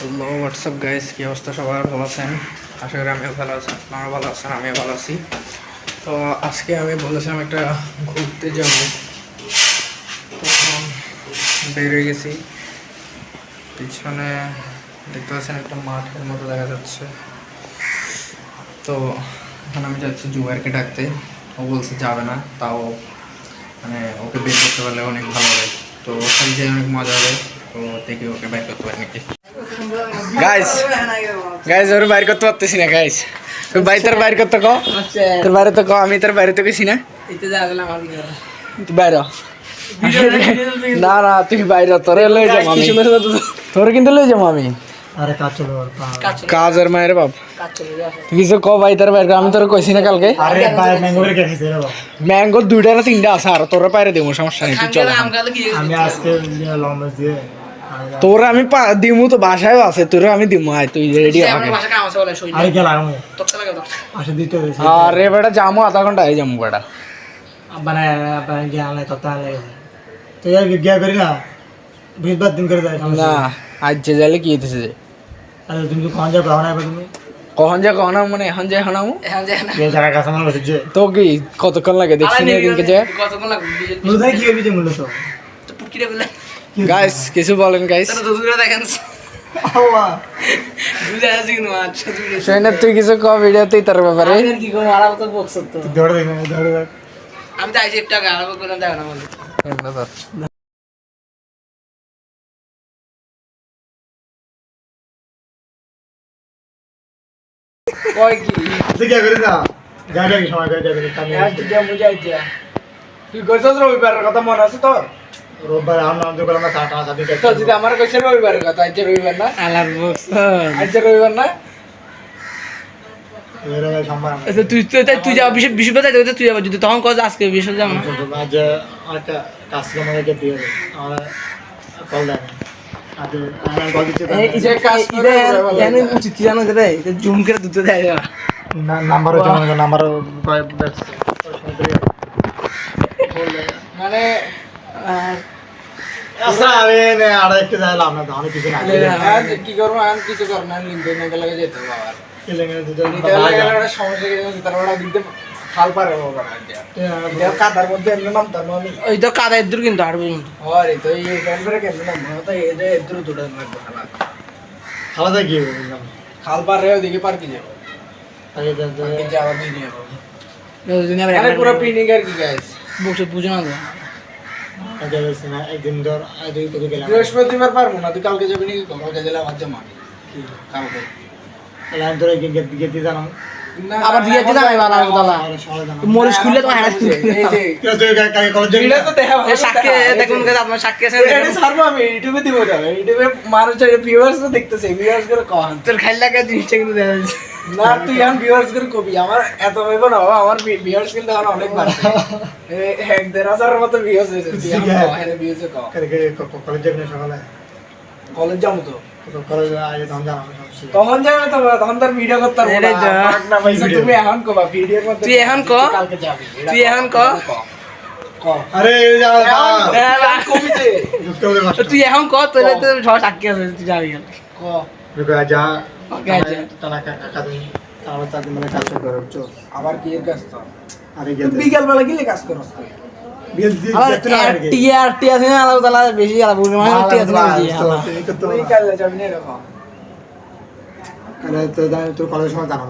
Hello WhatsApp guys কী অবস্থা সবার? ভালো আছেন? আশা করি আমিও ভালো আছি আপনারা ভালো আছেন, আমিও ভালো আছি। তো আজকে আমি বলেছিলাম একটা ঘুরতে যাব। বেরিয়ে গেছি। পিছনে দেখতে পাচ্ছেন একটা মাঠের মতো দেখা যাচ্ছে। তো এখন আমি যাচ্ছি জুবাইরকে ডাকতে। ও বলছে যাবে না, তাও মানে ওকে বের করতে পারলে অনেক ভালো হবে তো ওখানে যে অনেক মজা হবে। তো দেখি ওকে বের করতে পারি নাকি। গাইস গাইস ওর বাইর করতে পারতেছি না গাইস তুই বাড়ি তোর বাইর করতে কো? তোর বাইরে তো কো আমি তোর বাইরে তো গেছি না। তুই বাইরে। না না তুই বাইরে তোরে লই যাব আমি। তোর কিন্তু লই যাব আমি। আরে কাজ কাজের মায়ের বাপ। কিছু ক ভাই তোর বাইরে। আমি তোর কইছি না কালকে। আরে ভাই ম্যাঙ্গো। দুইটা না তিনটা আছে আর তোর বাইরে দেবো সমস্যা নেই তুই চল। আমি আজকে লম্বা দিয়ে তোর আমি পা- দিমু তো বাসায় আছে তোর আমি দিমু আয় তুই রেডি আরে কে লাগামো আসে দিতে হবে আরে বেটা যামু আধা ঘণ্টা আই যামু বেটা। মানে মানে গিয়ে আনলে কত আনলে। তো ইয়ার গিয়া করি না। বৃহস্পতি দিন করে না আজ যে যাইলে কি হইতেছে যে? আরে তুমি তো কখন যাও কখন আইবে তুমি? কখন যা কখন মানে এখন যে এখন আমু কে জায়গা কাছে আমার বসে যে। তো কি কতক্ষণ লাগে দেখছি না যে? মূলত কি হবে যে মূলত গাইস কিছু বলেন গাইস আল্লাহ। সৈন্য তুই কিছু ক ভিডিওতেই তার ব্যাপারে? আমি তো আইসি একটা গাড়া করে দেখ না বলে। কয় কি? তুই কে করি না? গাড়ি সময় করে কামি তুই কইছস রবিবারের কথা মনে আছে তো রোববার আমরা আমাদের করলাম না টাটা সাথে তো যদি আমার কইছে রবিবারের কথা আজ রবিবার না? আলার বক্স। আজ রবিবার না? আচ্ছা তুই তুই তাই যাব যদি তখন কজ আজকে যাব আজ একটা দিয়ে আমরা কল দেয়। উচিত কি জানো জুম করে দুটো দেয়। মানে আর না অনেক কিছু না আজ কি করব আমি কিছু করব না লিঙ্কে যেতে খাল পারে কাদা কিন্তু কি খাল পারে ওদিকে পার কি যাব কি যাওয়া দিয়ে নিয়ে যাব মানে পুরো আর কি গাইস বসে বুঝো না তো একদিন ধর বৃহস্পতিবার পারব না তুই কালকে যাবি নাকি কালকে গেলে আমার জমা কালকে। লাইন ধরে গেতে জানাম না, আবার দিয়ে দিতে যাবে বালা তালা মরিচ খুললে তো হ্যাঁ এই যে তুই কাকে কলেজ যাবি এটা তো দেখা ভালো সাক্ষী দেখা। দেখুন আপনার সাক্ষী আছে এটা ছাড়বো আমি ইউটিউবে দিব না ইউটিউবে মানুষ ভিউয়ার্স তো দেখতেছে ভিউয়ার্স করে কন তোর খাই লাগা জিনিসটা কিন্তু দেখা যাচ্ছে। না তুই এখন ভিউয়ার্স করে কবি। আমার এত হইব না বাবা আমার ভিউয়ার্স কিন্তু এখন অনেক বাড়ছে। এই এক দেড় হাজারের মতো ভিউয়ার্স হয়েছে এখানে কলেজ যাবি সকালে? কলেজ যাব তো। তখন যাবে তো তখন তার ভিডিও করতে পারব না পয়সা তুমি এখন কবা ভিডিওর মধ্যে তুই এখন ক। কালকে যাবি তুই এখন ক। আরে তুই এখন ক? তো সব সাক্ষী আছে তুই যাবি ক। যা। আবার কি কাজ তো? আরে তুই বিকাল বেলা গেলে কাজ তুই বেশি তোর সময় জানাব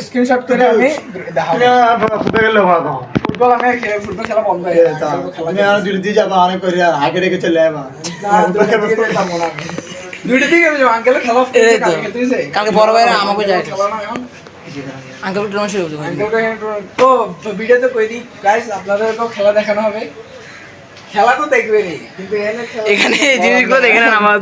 স্ক্রিনশট করে আমি ফুটবল খেললে ভালো ফুটবল আমি ফুটবল খেলা বন্ধ হয়ে গেছে আর দুই দিয়ে যাবা অনেক করে আর আগে রেখে চলে যাবা দুইটা দিকে আমি আঙ্কেল খেলা এই তো। কালকে বড় ভাইরা আমাকে যায় খেলা না এখন। আঙ্কেল ট্রেন শুরু করতে তো ভিডিওতে কই দিই। গাইস আপনাদেরকেও খেলা দেখানো হবে। খেলা তো দেখবেনই কিন্তু এখানে জিনিসগুলো দেখে নেন আমার